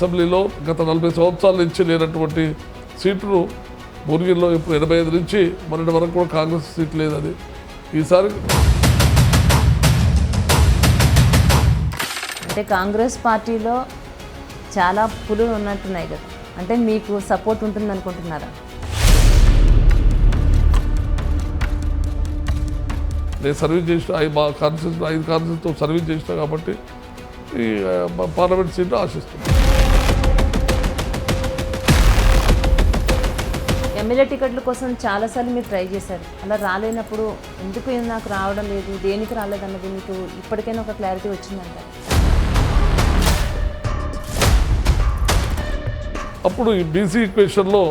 అసెంబ్లీలో గత నలభై సంవత్సరాల నుంచి లేనటువంటి సీట్లు భువనగిరిలో ఇప్పుడు ఎనభై ఐదు నుంచి మొన్నటి వరకు కూడా కాంగ్రెస్ సీట్ లేదు అది. ఈసారి అంటే కాంగ్రెస్ పార్టీలో చాలా పులులు ఉన్నట్టున్నాయి కదా. అంటే మీకు సపోర్ట్ ఉంటుంది అనుకుంటున్నారా? నేను సర్వీస్ చేసిన ఐదు మా కాన్స్టిట్యూషన్ ఐదు కాన్స్టిట్యూన్స్తో సర్వీస్ చేసిన కాబట్టి ఈ పార్లమెంట్ సీట్లు ఆశిస్తున్నాను. ఎమ్మెల్యే టికెట్ల కోసం చాలాసార్లు మీరు ట్రై చేశారు. అలా రాలేనప్పుడు ఎందుకు నాకు రావడం లేదు? దేనికి రాలేదన్నది మీకు ఇప్పటికైనా ఒక క్లారిటీ వచ్చిందంట. అప్పుడు ఈ బీసీ ఈక్వేషన్లో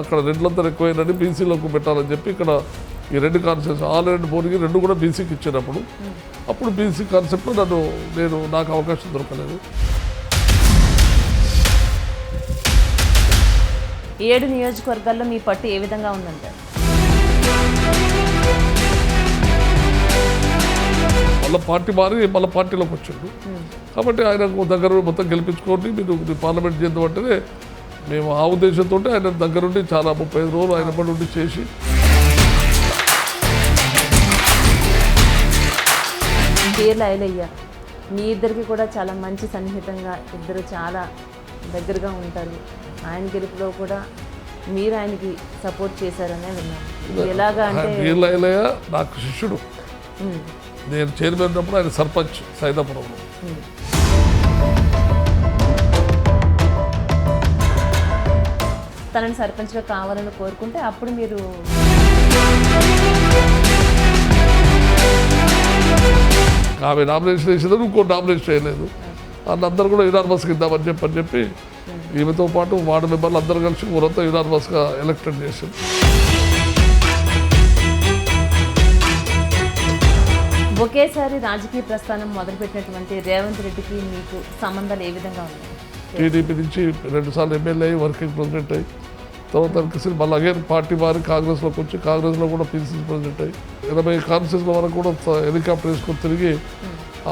అక్కడ రెండ్లంతా ఎక్కువైందని బీసీలోకి పెట్టాలని చెప్పి ఇక్కడ ఈ రెండు కాన్సెప్ట్స్ ఆల్ అండ్ భువనగిరి రెండు కూడా బీసీకి ఇచ్చినప్పుడు అప్పుడు బీసీ కాన్సెప్ట్లో నన్ను నేను నాకు అవకాశం దొరకలేదు. ఏడు నియోజకవర్గాల్లో మీ పట్టు ఏ విధంగా ఉందంటారు మళ్ళీ పార్టీ మారి మళ్ళీ పార్టీలోకి వచ్చిండు. కాబట్టి ఆయన దగ్గర మొత్తం గెలిపించుకొని మీరు పార్లమెంట్ చేద్దామంటేనే మేము ఆ ఉద్దేశంతో ఆయన దగ్గరుండి చాలా ముప్పై ఐదు రోజులు ఆయన పడి ఉండి చేసి పేర్ల మీ ఇద్దరికి కూడా చాలా మంచి సన్నిహితంగా ఇద్దరు చాలా దగ్గరగా ఉంటారు. ఆయన గెలుపులో కూడా మీరు ఆయనకి సపోర్ట్ చేశారనే విన్నాను ఎలాగా అంటే వీళ్ళయ్య నాకు శిష్యుడు. నేను చైర్మన్ ఉన్నప్పుడు ఆయన సర్పంచ్ సైదాపురంలో. తనని సర్పంచ్గా కావాలని కోరుకుంటే అప్పుడు మీరు ఆమె నామినేషన్ వేసిందని ఇంకో నామినేషన్ వేయలేదు. వాళ్ళందరూ కూడా యునానిమస్కి ఇద్దామని చెప్పని చెప్పి ఈమెతో పాటు వార్డు మెంబర్లు అందరూ కలిసి ఊరంతా యునానిమస్గా ఎలక్టెడ్ చేసింది ఒకేసారి రాజకీయ ప్రస్థానం మొదలుపెట్టినటువంటి రేవంత్ రెడ్డికి మీకు సంబంధాలు ఏ విధంగా ఉన్నాయి? టీడీపీ నుంచి రెండుసార్లు ఎమ్మెల్యే అయ్యి వర్కింగ్ ప్రెసిడెంట్ అయ్యి తర్వాత అనిపిస్తుంది మళ్ళీ అగైన్ పార్టీ మారి కాంగ్రెస్లోకి వచ్చి కాంగ్రెస్లో కూడా పీసీసీ ప్రెసిడెంట్ అయ్యి ఎనభై కాన్స్టిట్యూన్స్ల వరకు కూడా హెలికాప్టర్ వేసుకొని తిరిగి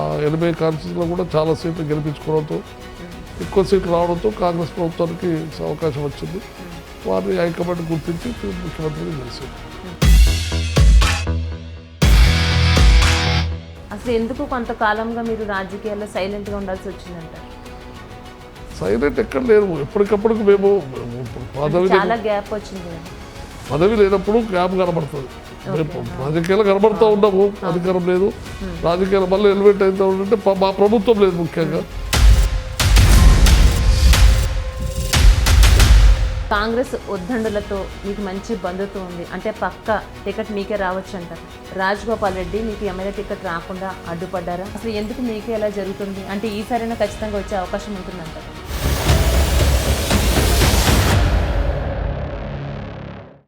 ఆ ఎనభై కాన్స్టిట్యూన్స్లో కూడా చాలా సీట్లు గెలిపించుకోవడంతో ఎక్కువ సీట్లు రావడంతో కాంగ్రెస్ ప్రభుత్వానికి అవకాశం వచ్చింది. వారిని హైకమాండ్ గుర్తించి ముఖ్యమంత్రిని గెలిచింది అసలు ఎందుకు కొంతకాలంగా మీరు రాజకీయాల్లో సైలెంట్గా ఉండాల్సి వచ్చిందంటారు? సైలెంట్ ఎక్కడ లేరు. ఎప్పటికప్పుడు మేము పదవి. పదవి లేనప్పుడు గ్యాప్ కనబడుతుంది. రాజకీయాలు కనబడుతూ ఉన్నాము. అధికారం లేదు. రాజకీయాలు మళ్ళీ ఎలివేట్ అవుతూ ఉంటే మా ప్రభుత్వం లేదు ముఖ్యంగా. కాంగ్రెస్ ఉద్దండులతో మీకు మంచి బంధుత్వం ఉంది. అంటే పక్క టికెట్ మీకే రావచ్చు అంటారు రాజగోపాల్ రెడ్డి మీకు ఎమ్మెల్యే టికెట్ రాకుండా అడ్డుపడ్డారా? అసలు ఎందుకు మీకే ఎలా జరుగుతుంది? అంటే ఈసారైనా ఖచ్చితంగా వచ్చే అవకాశం ఉంటుందంటారు